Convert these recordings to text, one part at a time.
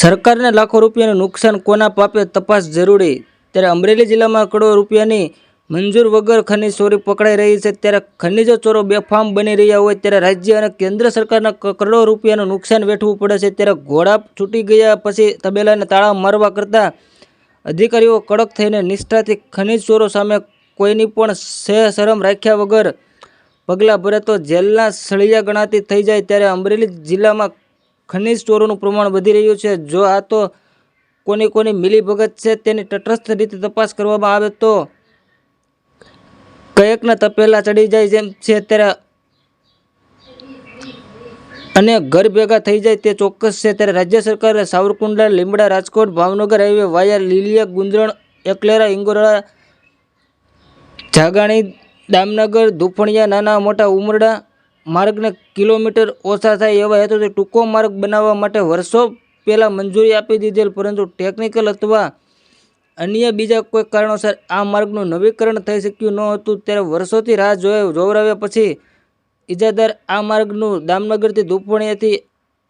સરકારને લાખો રૂપિયાનું નુકસાન કોના પાપે તપાસ જરૂરી? ત્યારે અમરેલી જિલ્લામાં કરોડો રૂપિયાની મંજૂર વગર ખનીજ ચોરી પકડાઈ રહી છે. ત્યારે ખનીજો ચોરો બેફામ બની રહ્યા હોય ત્યારે રાજ્ય અને કેન્દ્ર સરકારના કરોડો રૂપિયાનું નુકસાન વેઠવું પડે છે. ત્યારે ઘોડા છૂટી ગયા પછી તબેલાને તાળા મારવા કરતાં અધિકારીઓ કડક થઈને નિષ્ઠાથી ખનીજ ચોરો સામે કોઈની પણ સહેશરમ રાખ્યા વગર પગલાં ભરે તો જેલના સળિયા ગણાતી થઈ જાય. ત્યારે અમરેલી જિલ્લામાં ખનીજ ચોરોનું પ્રમાણ વધી રહ્યું છે. જો આ તો કોની કોની મિલીભગત છે તેની તટસ્થ રીતે તપાસ કરવામાં આવે તો કયકના તપેલા ચડી જાય જેમ છે ત્યારે અને ઘર ભેગા થઈ જાય તે ચોક્કસ છે ત્યારે રાજ્ય સરકારે સાવરકુંડલા, લીમડા, રાજકોટ, ભાવનગર હાઈવે વાયા લીલિયા, ગુંદરણ, એકલેરા ઇંગોરા જાગાણી દામનગર, ધુફણિયા, નાના મોટા ઉમરડા માર્ગને કિલોમીટર ઓછા થાય એવા હેતુથી ટૂંકો માર્ગ બનાવવા માટે વર્ષો પહેલાં મંજૂરી આપી દીધેલ, પરંતુ ટેકનિકલ અથવા અન્ય બીજા કોઈ કારણોસર આ માર્ગનું નવીકરણ થઈ શક્યું ન હતું. ત્યારે વર્ષોથી રાહ જોઈ, જોવરાવ્યા પછી ઇજાદાર આ માર્ગનું દામનગરથી ધુપણિયાથી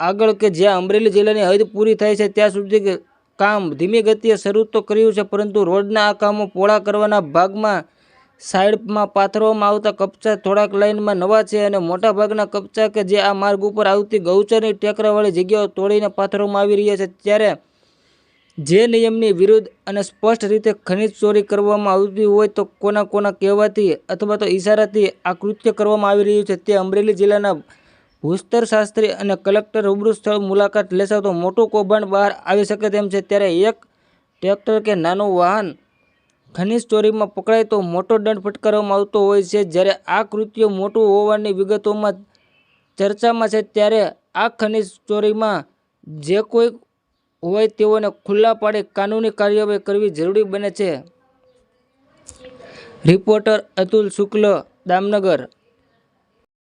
આગળ કે જ્યાં અમરેલી જિલ્લાની હદ પૂરી થાય છે, ત્યાં સુધી કામ ધીમી ગતિએ શરૂ તો કર્યું છે, પરંતુ રોડના આ કામો પોળા કરવાના ભાગમાં સાઈડમાં પાથરવામાં આવતા કપચા થોડાક લાઇનમાં નવા છે અને મોટાભાગના કપચા કે જે આ માર્ગ ઉપર આવતી ગૌચરની ટેકરાવાળી જગ્યાઓ તોડીને પાથરવામાં આવી રહ્યા છે. ત્યારે જે નિયમની વિરુદ્ધ અને સ્પષ્ટ રીતે ખનિજ ચોરી કરવામાં આવતી હોય તો કોના કોના કહેવાથી અથવા તો ઈશારાથી આ કૃત્ય કરવામાં આવી રહ્યું છે તે અમરેલી જિલ્લાના ભૂસ્તર શાસ્ત્રી અને કલેક્ટર રૂબરૂ સ્થળ મુલાકાત લેશે તો મોટું કૌભાંડ બહાર આવી શકે તેમ છે. ત્યારે એક ટ્રેક્ટર કે નાનું વાહન ખનિજ ચોરીમાં પકડાય તો મોટો દંડ ફટકારવામાં આવતો હોય છે. જ્યારે આ કૃત્યો મોટું હોવાની વિગતોમાં ચર્ચામાં છે, ત્યારે આ ખનિજ ચોરીમાં જે કોઈ હોય તેઓને ખુલ્લા પાડે કાનૂની કાર્યવાહી કરવી જરૂરી બને છે. રિપોર્ટર અતુલ શુક્લ, દામનગર.